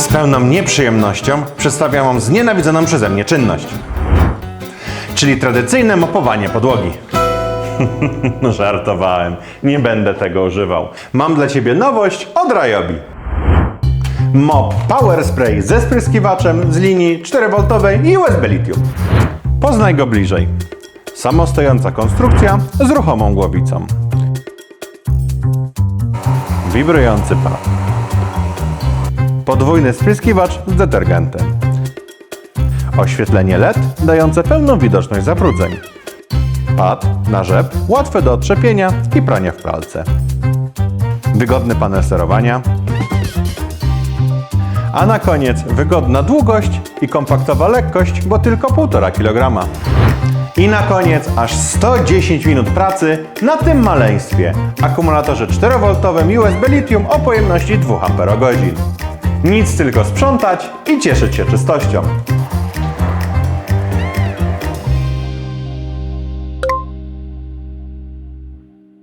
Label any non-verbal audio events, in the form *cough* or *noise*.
Z pełną nieprzyjemnością przedstawiam Wam znienawidzoną przeze mnie czynność. Czyli tradycyjne mopowanie podłogi. *laughs* Żartowałem, nie będę tego używał. Mam dla Ciebie nowość od Ryobi. Mop Power Spray ze spryskiwaczem z linii 4V i USB Lithium. Poznaj go bliżej. Samostojąca konstrukcja z ruchomą głowicą. Wibrujący pad. Podwójny spryskiwacz z detergentem. Oświetlenie LED dające pełną widoczność zabrudzeń. Pad na rzep łatwy do otrzepienia i prania w pralce. Wygodny panel sterowania. A na koniec wygodna długość i kompaktowa lekkość, bo tylko 1,5 kg. I na koniec aż 110 minut pracy na tym maleństwie. Akumulatorze 4V i USB Lithium o pojemności 2 Ah. Nic tylko sprzątać i cieszyć się czystością.